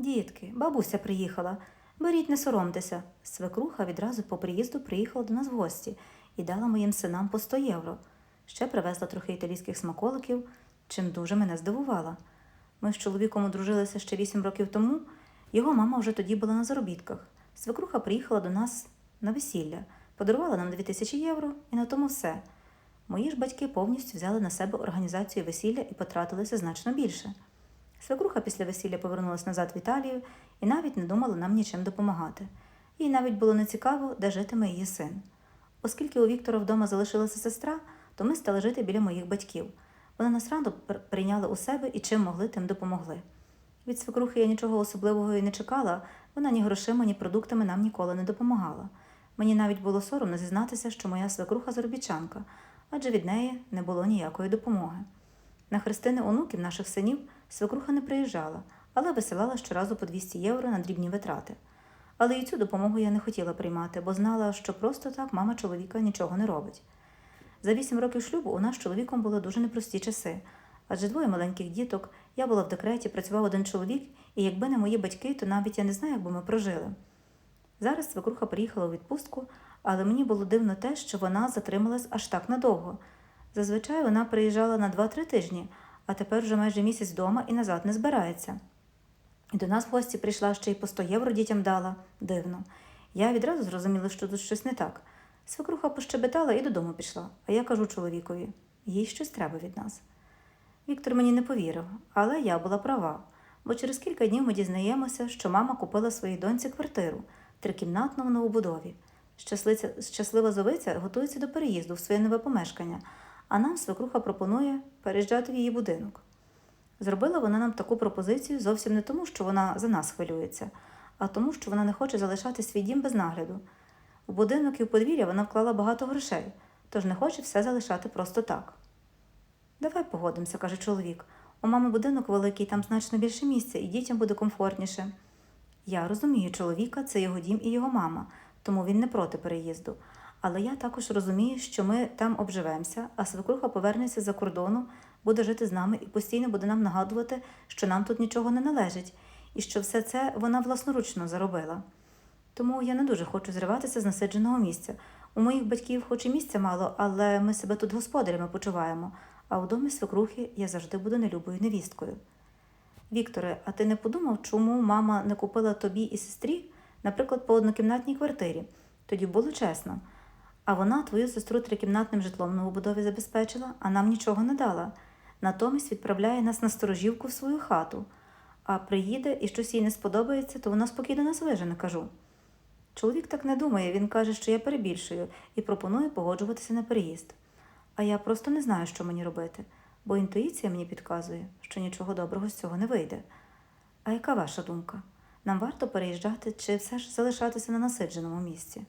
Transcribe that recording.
Дітки, бабуся приїхала. Беріть, не соромтеся. Свекруха відразу по приїзду приїхала до нас в гості і дала моїм синам по 100 євро. Ще привезла трохи італійських смаколиків, чим дуже мене здивувала. Ми з чоловіком одружилися ще 8 років тому. Його мама вже тоді була на заробітках. Свекруха приїхала до нас на весілля, подарувала нам 2000 євро, і на тому все. Мої ж батьки повністю взяли на себе організацію весілля і потратилися значно більше. Свекруха після весілля повернулася назад в Італію і навіть не думала нам нічим допомагати. Їй навіть було нецікаво, де житиме її син. Оскільки у Віктора вдома залишилася сестра, то ми стали жити біля моїх батьків. Вони нас радо пр- прийняли у себе і чим могли, тим допомогли. Від свекрухи я нічого особливого і не чекала, вона ні грошима, ні продуктами нам ніколи не допомагала. Мені навіть було соромно зізнатися, що моя свекруха заробітчанка, адже від неї не було ніякої допомоги. На хрестини онуків наших синів свекруха не приїжджала, але висилала щоразу по 200 євро на дрібні витрати. Але і цю допомогу я не хотіла приймати, бо знала, що просто так мама чоловіка нічого не робить. За вісім років шлюбу у нас з чоловіком були дуже непрості часи, адже двоє маленьких діток, я була в декреті, працював один чоловік, і якби не мої батьки, то навіть я не знаю, як би ми прожили. Зараз свекруха приїхала у відпустку, але мені було дивно те, що вона затрималась аж так надовго. Зазвичай вона приїжджала на 2-3 тижні, а тепер вже майже місяць вдома і назад не збирається. І до нас в гості прийшла ще й по 100 євро дітям дала. Дивно. Я відразу зрозуміла, що тут щось не так. Свекруха пощебетала і додому пішла, а я кажу чоловікові: їй щось треба від нас. Віктор мені не повірив, але я була права, бо через кілька днів ми дізнаємося, що мама купила своїй доньці квартиру трикімнатну в новобудові. Щаслива зовиця готується до переїзду в своє нове помешкання, а нам свекруха пропонує переїжджати в її будинок. Зробила вона нам таку пропозицію зовсім не тому, що вона за нас хвилюється, а тому, що вона не хоче залишати свій дім без нагляду. У будинок і в подвір'я вона вклала багато грошей, тож не хоче все залишати просто так. Давай погодимося, каже чоловік. У мами будинок великий, там значно більше місця, і дітям буде комфортніше. Я розумію чоловіка, це його дім і його мама, тому він не проти переїзду. Але я також розумію, що ми там обживемося, а свекруха повернеться за кордону, буде жити з нами і постійно буде нам нагадувати, що нам тут нічого не належить, і що все це вона власноручно заробила. Тому я не дуже хочу зриватися з насидженого місця. У моїх батьків хоч і місця мало, але ми себе тут господарями почуваємо, а у домі свекрухи я завжди буду нелюбою невісткою. Вікторе, а ти не подумав, чому мама не купила тобі і сестрі, наприклад, по однокімнатній квартирі? Тоді було чесно. А вона твою сестру трикімнатним житлом новобудові забезпечила, а нам нічого не дала. Натомість відправляє нас на сторожівку в свою хату. А приїде і щось їй не сподобається, то вона спокійно нас вижене, кажу. Чоловік так не думає, він каже, що я перебільшую, і пропонує погоджуватися на переїзд. А я просто не знаю, що мені робити, бо інтуїція мені підказує, що нічого доброго з цього не вийде. А яка ваша думка? Нам варто переїжджати чи все ж залишатися на насидженому місці?